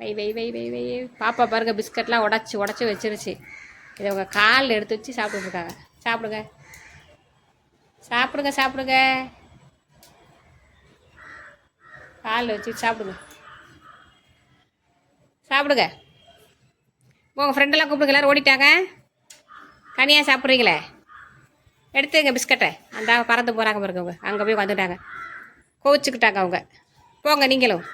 வை வை வை வை வை. பாப்பா பாருங்க பிஸ்கட்லாம் உடச்சி உடச்சி வச்சிருச்சு. இதை உங்கள் காலில் எடுத்து வச்சு சாப்பிட்டுருக்காங்க. சாப்பிடுங்க. சாப்பிடுங்க சாப்பிடுங்க. காலில் வச்சு சாப்பிடுங்க. சாப்பிடுங்க. உங்கள் ஃப்ரெண்டெல்லாம் கூப்பிடுங்க எல்லோரும் ஓடிட்டாங்க. தனியாக சாப்பிட்றீங்களே? எடுத்துங்க பிஸ்கட்டை. அந்த பறந்து போகிறாங்க பாருங்க அவங்க. அங்கே போய் வந்துட்டாங்க கோவிச்சுக்கிட்டாங்க அவங்க. போங்க நீங்களும்.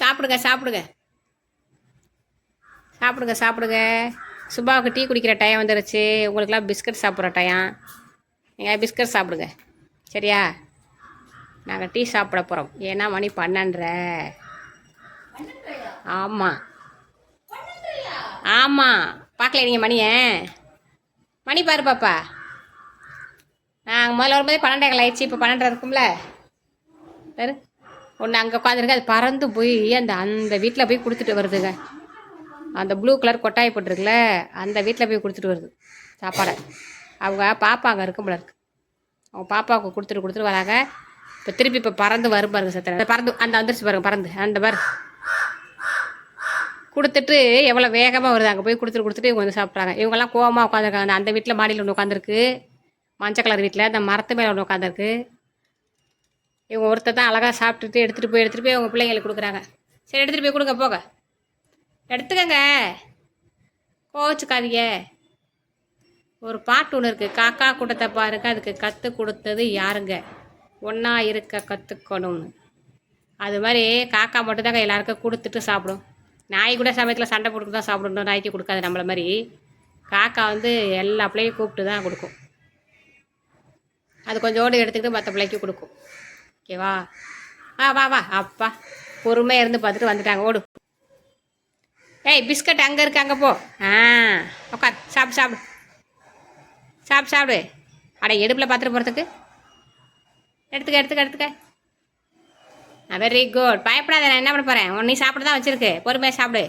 சாப்பிடுங்க சாப்பிடுங்க. சாப்பிடுங்க சாப்பிடுங்க. சுபாவுக்கு டீ குடிக்கிற டைம் வந்துருச்சு. உங்களுக்குலாம் பிஸ்கட் சாப்பிட்ற டைம் நீங்கள் பிஸ்கட் சாப்பிடுங்க. சரியா? நாங்கள் டீ சாப்பிட போகிறோம் ஏன்னா மணி பன்னெண்டரை. ஆமாம் ஆமாம் பார்க்கல நீங்கள் மணியை? மணி பாரு பாப்பா. நாங்கள் முதல்ல வரும்போதே பன்னெண்டே ஆயிடுச்சு. இப்போ பன்னெண்டரை இருக்கும்ல. பாரு. ஒன்று அங்கே உட்காந்துருக்கு அது பறந்து போய் அந்த அந்த வீட்டில் போய் கொடுத்துட்டு வருதுங்க. அந்த ப்ளூ கலர் கொட்டாய் போட்டிருக்குல்ல அந்த வீட்டில் போய் கொடுத்துட்டு வருது சாப்பாடை. அவங்க பாப்பா அங்கே இருக்கும் போல இருக்கு. அவங்க பாப்பாவுக்கு கொடுத்துட்டு கொடுத்துட்டு வராங்க. இப்போ திருப்பி இப்போ பறந்து வரும் பாருங்க சத்திர. பறந்து அந்த வந்துருச்சு பாருங்க பறந்து. அந்த பாரு. கொடுத்துட்டு எவ்வளோ வேகமாக வருது அங்கே போய் கொடுத்துட்டு கொடுத்துட்டு இவங்க வந்து சாப்பிட்றாங்க. இவங்கெல்லாம் கோவமாக உட்காந்துருக்காங்க அந்த வீட்டில் மாடியில் ஒன்று உட்காந்துருக்கு மஞ்சள் கலர் வீட்டில் அந்த மரத்து மேலே ஒன்று உட்காந்துருக்கு இவங்க ஒருத்தர் தான் அழகாக சாப்பிட்டுட்டு எடுத்துகிட்டு போய் எடுத்துகிட்டு போய் அவங்க பிள்ளைங்களுக்கு கொடுக்குறாங்க. சரி எடுத்துகிட்டு போய் கொடுங்க போக எடுத்துக்கங்க. கோவச்சுக்காதீங்க. ஒரு பாட்டு ஒன்று இருக்குது காக்கா கூட்டத்தை பாருங்க அதுக்கு கற்றுக் கொடுத்தது யாருங்க? ஒன்றா இருக்க கற்றுக்கணும்னு அது மாதிரி காக்கா மட்டும்தாங்க எல்லாருக்கும் கொடுத்துட்டு சாப்பிடும். நாய் கூட சமயத்தில் சண்டை போட்டு தான் சாப்பிடணும் நாய்க்கு கொடுக்காது நம்மளை மாதிரி. காக்கா வந்து எல்லா பிள்ளையும் கூப்பிட்டு தான் கொடுக்கும். அது கொஞ்சோண்டு எடுத்துக்கிட்டு மற்ற பிள்ளைக்கு கொடுக்கும். ஓகேவா? வா வா வா. அப்பா பொறுமையாக இருந்து பார்த்துட்டு வந்துட்டாங்க. ஓடு. ஏய் பிஸ்கட் அங்கே இருக்கு அங்கே போ. ஆ உட்கார் சாப்பிடு சாப்பிடு. சாப்பிடு சாப்பிடு. அட எடுப்பில் பார்த்துட்டு போகிறதுக்கு எடுத்துக்க எடுத்துக்க எடுத்துக்க. வெரி குட் பயப்படாத நான் என்ன பண்ண போகிறேன் உன் நீ சாப்பிட தான் வச்சுருக்கு. பொறுமையாக சாப்பிடு.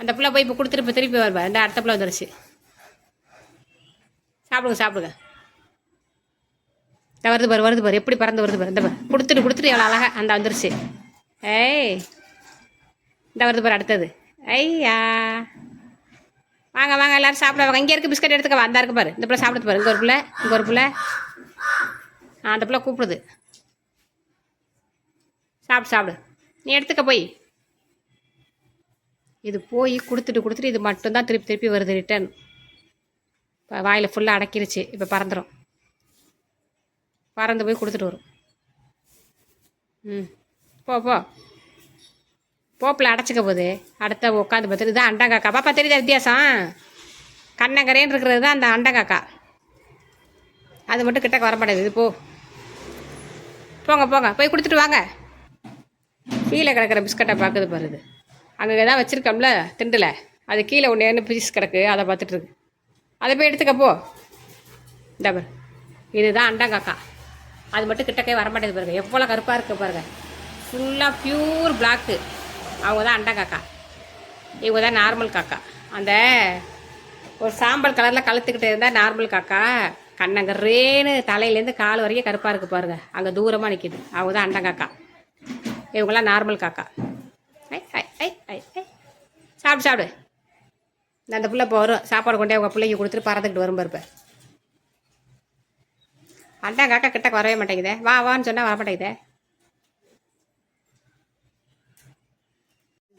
அந்த பிள்ளை போய் இப்போ கொடுத்துட்டு இப்போ திருப்பி வருவா. இந்த அடுத்த பிள்ளை வந்துருச்சு. சாப்பிடுங்க சாப்பிடுங்க. வருது பாரு வருது பாரு. எப்படி பறந்து வருது பாரு. இந்த பாரு. கொடுத்துட்டு கொடுத்துட்டு எவ்வளோ அழகாக அந்த வந்துருச்சு. ஏய் இந்த வருது பாரு அடுத்தது. ஐயா. வாங்க வாங்க எல்லாரும் சாப்பிட வாங்க. இங்கே இருக்க பிஸ்கட் எடுத்துக்க வா. அந்த இருக்கு பாரு. இந்த பிள்ளை சாப்பிடுது பாரு. இங்கே ஒரு பிள்ளை இங்கே ஒரு பிள்ளை. ஆ அந்த பிள்ளை கூப்பிடுது. சாப்பிடு சாப்பிடு. நீ எடுத்துக்க போய். இது போய் கொடுத்துட்டு கொடுத்துட்டு இது மட்டும்தான் திருப்பி திருப்பி வருது ரிட்டர்ன் இப்போ வாயில் ஃபுல்லாக அடக்கிருச்சு. இப்போ பறந்துடும் பறந்து போய் கொடுத்துட்டு வரும். ம். போ போ. போப்பில் அடைச்சிக்க போகுது. அடுத்த உட்காந்து பார்த்துட்டு இதான் அண்டங்காக்கா பாப்பா தெரியுதா வித்தியாசம்? கண்ணங்கரேன்னு இருக்கிறது தான் அந்த அண்டங்காக்கா அது மட்டும் கிட்டக்க வர மாட்டேங்குது. இது போ. போங்க போங்க. போய் கொடுத்துட்டு வாங்க. கீழே கிடக்கிற பிஸ்கட்டை பார்க்குது பாருது அங்கே எதாவது வச்சுருக்கோம்ல திண்டில். அது கீழே ஒன்று என்ன பீஸ் கிடக்கு. அதை பார்த்துட்டு இருக்கு. அதை போய் எடுத்துக்க போ. இந்த இதுதான் அண்டங்காக்கா அது மட்டும் கிட்டக்கே வர மாட்டேங்குது பாருங்க. எவ்வளோ கருப்பாக இருக்கு பாருங்க. ஃபுல்லாக பியூர் பிளாக்கு அவங்க தான் அண்டங்காக்கா இவங்க தான் நார்மல் காக்கா. அந்த ஒரு சாம்பல் கலரில் கழுத்துக்கிட்டு இருந்தால் நார்மல் காக்கா. கண்ணங்கரேன்னு தலையிலேருந்து கால் வரைக்கும் கருப்பாக இருக்குது பாருங்க. அங்கே தூரமாக நிற்கிது அவங்க தான் அண்டங்காக்கா இவங்களாம் நார்மல் காக்கா. ஐ ஐ ஐ ஐ ஐ. சாப்பிடு சாப்பிடு. அந்த பிள்ளை இப்போ வரும். சாப்பாடு கொண்டே அவங்க பிள்ளைக்கு கொடுத்துட்டு பறந்துக்கிட்டு வரும் பாருப்ப அதான் காக்கா கிட்ட வரவே மாட்டேங்குதே. வா வான்னு சொன்னால் வர மாட்டேங்குதே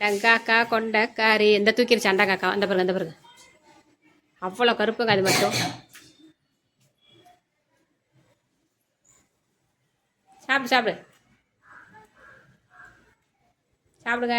டங்காக்கா கொண்டக்காரி இந்த தூக்கிடுச்சு அண்டாங்காக்கா அந்த பிறகு அந்த பிறகு அவ்வளோ கருப்புங்க அது மட்டும். சாப்பிடு சாப்பிடு. சாப்பிடுங்க.